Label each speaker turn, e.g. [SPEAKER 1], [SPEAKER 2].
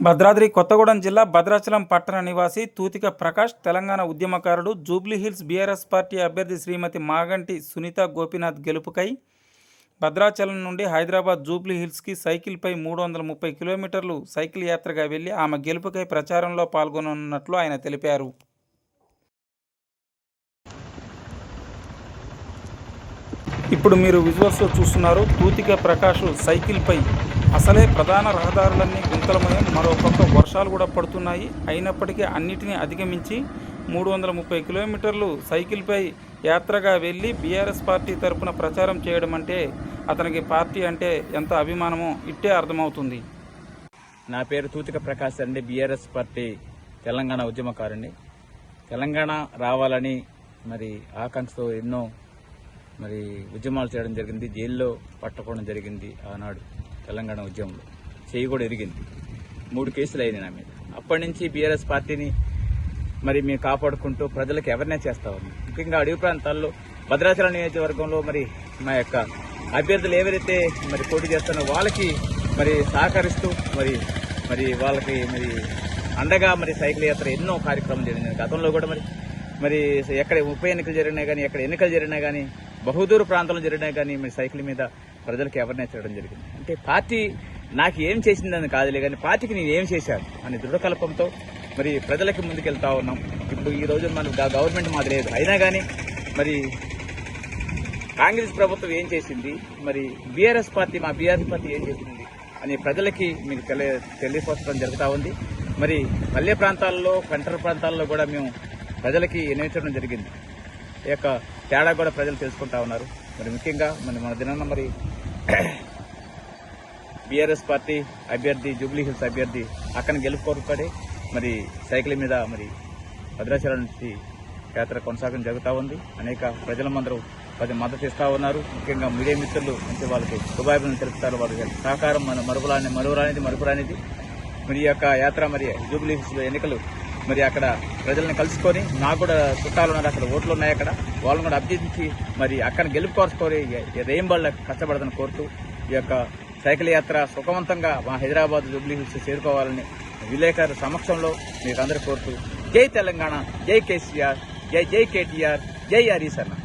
[SPEAKER 1] భద్రాద్రి కొత్తగూడెం జిల్లా భద్రాచలం పట్టణ నివాసి తూతిక ప్రకాష్ తెలంగాణ ఉద్యమకారుడు జూబ్లీహిల్స్ బీఆర్ఎస్ పార్టీ అభ్యర్థి శ్రీమతి మాగంటి సునీత గోపీనాథ్ గెలుపుకై భద్రాచలం నుండి హైదరాబాద్ జూబ్లీహిల్స్కి సైకిల్పై మూడు వందల ముప్పై కిలోమీటర్లు సైకిల్ యాత్రగా వెళ్ళి ఆమె గెలుపుకై ప్రచారంలో పాల్గొననున్నట్లు ఆయన తెలిపారు. ఇప్పుడు మీరు విజువల్స్లో చూస్తున్నారు తూతిక ప్రకాష్ సైకిల్పై అసలే ప్రధాన రహదారులన్నీ గుంతలమయం. మరో పక్క వర్షాలు కూడా పడుతున్నాయి. అయినప్పటికీ అన్నిటినీ అధిగమించి మూడు వందల ముప్పై కిలోమీటర్లు సైకిల్పై యాత్రగా వెళ్ళి బీఆర్ఎస్ పార్టీ తరపున ప్రచారం చేయడం అంటే అతనికి పార్టీ అంటే ఎంత అభిమానమో ఇట్టే అర్థమవుతుంది.
[SPEAKER 2] నా పేరు తూతిక ప్రకాష్ అండి. బీఆర్ఎస్ పార్టీ తెలంగాణ ఉద్యమకారుని తెలంగాణ రావాలని మరి ఆకాంక్షతో ఎన్నో మరి ఉద్యమాలు చేయడం జరిగింది. జైల్లో పట్టుకోవడం జరిగింది ఆనాడు. తెలంగాణ ఉద్యమంలో. చేయి కూడా ఎరిగింది. మూడు కేసులు అయినాయి నా మీద. అప్పటి నుంచి బీఆర్ఎస్ పార్టీని మరి మేము కాపాడుకుంటూ ప్రజలకు అవేర్నెస్ చేస్తా ఉన్నాం. ముఖ్యంగా అడవి ప్రాంతాల్లో భద్రాచలం నియోజకవర్గంలో మరి మా యొక్క అభ్యర్థులు ఎవరైతే మరి పోటీ చేస్తున్నారో వాళ్ళకి మరి సహకరిస్తూ మరి మరి వాళ్ళకి మరి అండగా మరి సైకిల్ యాత్ర ఎన్నో కార్యక్రమాలు జరిగినాయి. గతంలో కూడా మరి మరి ఎక్కడ ఉప ఎన్నికలు జరిగినా కానీ ఎక్కడ ఎన్నికలు జరిగినా కానీ బహుదూర ప్రాంతంలో జరిగినా కానీ మీ సైకిల్ మీద ప్రజలకు అవేర్నెస్ చేయడం జరిగింది. అంటే పార్టీ నాకు ఏం చేసిందని కాదులే కానీ పార్టీకి నేను ఏం చేశాను అనే దృఢకల్పంతో మరి ప్రజలకి ముందుకెళ్తా ఉన్నాం. ఇప్పుడు ఈ రోజు మనకు గవర్నమెంట్ మాది లేదు. అయినా కానీ మరి కాంగ్రెస్ ప్రభుత్వం ఏం చేసింది? మరి బీఆర్ఎస్ పార్టీ మా బీఆర్ఎస్ పార్టీ ఏం చేసింది అని ప్రజలకి మీకు తెలియ తెలియపరచడం జరుగుతూ ఉంది. మరి పల్లె ప్రాంతాల్లో కంటర్ ప్రాంతాల్లో కూడా మేము ప్రజలకి ఎన్నించడం జరిగింది. ఈ యొక్క తేడా కూడా ప్రజలు తెలుసుకుంటా ఉన్నారు. మరి ముఖ్యంగా మరి మన దినాన్న మరి బీఆర్ఎస్ పార్టీ అభ్యర్థి జూబ్లీ హిల్స్ అభ్యర్థి అక్కడ గెలుపుకోరుపడి మరి సైకిల్ మీద మరి భద్రాచలం నుంచి యాత్ర కొనసాగడం జరుగుతూ ఉంది. అనేక ప్రజలందరూ పది మద్దతు ఇస్తూ ఉన్నారు. ముఖ్యంగా మీడియా మిత్రులు మంచి వాళ్ళకి శుభాభినందనలు తెలుపుతారు. వాళ్ళకి సహకారం మన మరుపురాని మరువురానిది మరుపురానిది. మరి యొక్క యాత్ర మరి జూబ్లీ హిల్స్లో ఎన్నికలు మరి అక్కడ ప్రజల్ని కలుసుకొని నాకు కూడా చుట్టాలు ఉన్నారు అక్కడ ఓట్లు ఉన్నాయి అక్కడ. వాళ్ళని కూడా అభ్యర్థించి మరి అక్కడ గెలుపుకోరుచుకొని వాళ్ళ కష్టపడదని కోరుతూ ఈ యొక్క సైకిల్ యాత్ర సుఖవంతంగా మా హైదరాబాద్ జూబ్లీ హిల్స్ చేరుకోవాలని విలేకరు సమక్షంలో మీకు అందరూ కోరుతూ జై తెలంగాణ జై కేసీఆర్ జై జై కేటీఆర్ జై హరీశ్ అన్న.